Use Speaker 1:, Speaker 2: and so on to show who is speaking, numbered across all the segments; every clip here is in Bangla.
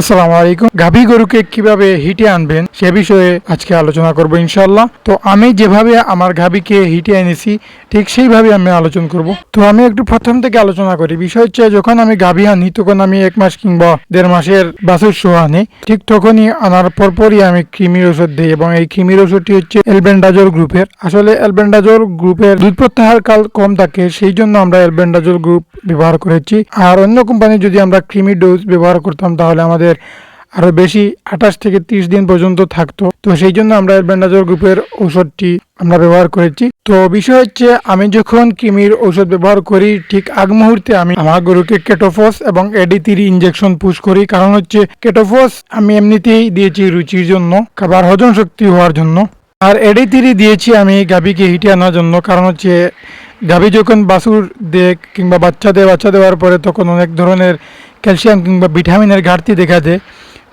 Speaker 1: আসসালামু আলাইকুম। গাভী গরুকে কীভাবে হিটে আনবেন সে বিষয়ে আজকে আলোচনা করব ইনশাল্লাহ তো আমি যেভাবে আমার গাভীকে হিটে এনেছি, ঠিক সেইভাবে আমি আলোচনা করব। তো আমি একটু প্রথম থেকে আলোচনা করি। বিষয় হচ্ছে, যখন আমি গাভী আনি, তখন আমি এক মাস কিংবা দেড় মাসের বাছুর সহ আনি। ঠিক তখনই আনার পরপরই আমি কৃমির ওষুধ দিই এবং এই কৃমির ওষুধটি হচ্ছে এলবেন্ডাজোল গ্রুপের। আসলে এলবেন্ডাজোল গ্রুপের দুধ প্রত্যাহার কাল কম থাকে, সেই জন্য আমরা এলবেন্ডাজোল গ্রুপ ব্যবহার করেছি। আর অন্য কোম্পানি যদি আমরা ক্রিমি ডোজ ব্যবহার করতাম, তাহলে আমাদের আরও বেশি আঠাশ থেকে তিরিশ দিন পর্যন্ত থাকতো। তো সেই জন্য আমরা এলবেন্ডাজোল গ্রুপের ঔষধটি আমরা ব্যবহার করেছি। তো বিষয় হচ্ছে, আমি যখন কৃমির ঔষধ ব্যবহার করি, ঠিক আগ মুহূর্তে আমি আমার গরুকে কেটোফস এবং এডি তিরি ইঞ্জেকশন পুশ করি। কারণ হচ্ছে, কেটোফস আমি এমনিতেই দিয়েছি রুচির জন্য, খাবার হজম শক্তি হওয়ার জন্য। আর এডি তিরি দিয়েছি আমি গাভীকে হিটে আনার জন্য। কারণ হচ্ছে, গাভী যখন বাছুর দেয় কিংবা বাচ্চা দেয়, বাচ্চা দেওয়ার পরে তখন অনেক ধরনের ক্যালসিয়াম কিংবা ভিটামিনের ঘাটতি দেখা যায়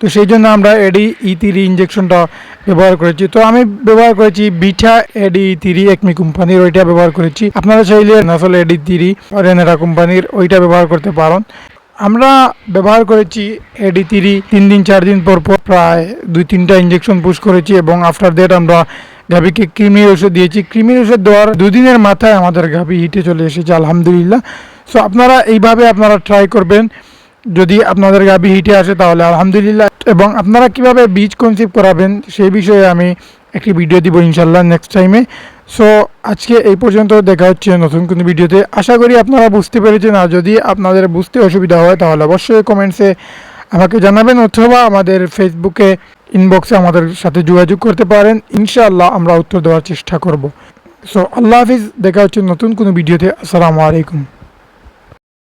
Speaker 1: তো সেই জন্য আমরা এডি ই তিরি ইঞ্জেকশনটা ব্যবহার করেছি। তো আমি ব্যবহার করেছি বিঠা এডি তিরি একমি কোম্পানির ওইটা ব্যবহার করেছি। আপনারা চাইলে আসলে এডি তিরি রেনেরা কোম্পানির ওইটা ব্যবহার করতে পারেন। আমরা ব্যবহার করেছি এডি তিরি তিন দিন, চার দিন পর পর প্রায় দুই, তিনটা ইঞ্জেকশন পুশ করেছি এবং আফটার দ্যাট আমরা গাভীকে কৃমির ওষুধ দিয়েছি। কৃমির ওষুধ দেওয়ার দুদিনের মাথায় আমাদের গাভী হিটে চলে এসেছে, আলহামদুলিল্লাহ। সো আপনারা এইভাবে আপনারা ট্রাই করবেন। যদি আপনাদের গাভী হিটে আসে তাহলে আলহামদুলিল্লাহ। এবং আপনারা কীভাবে বীজ কনসিভ করাবেন সেই বিষয়ে আমি একটি ভিডিও দিব ইনশাল্লাহ নেক্সট টাইমে সো আজকে এই পর্যন্ত দেখা হচ্ছে নতুন কোনো ভিডিওতে আশা করি আপনারা বুঝতে পেরেছেন। আর যদি আপনাদের বুঝতে অসুবিধা হয় তাহলে অবশ্যই কমেন্টসে আমাকে জানাবেন অথবা আমাদের ফেসবুকে ইনবক্সে আমাদের সাথে যোগাযোগ করতে পারেন। ইনশাআল্লাহ আমরা উত্তর দেওয়ার চেষ্টা করব। সো আল্লাহ হাফিজ। দেখা হচ্ছে নতুন কোনো ভিডিওতে আসসালামু আলাইকুম।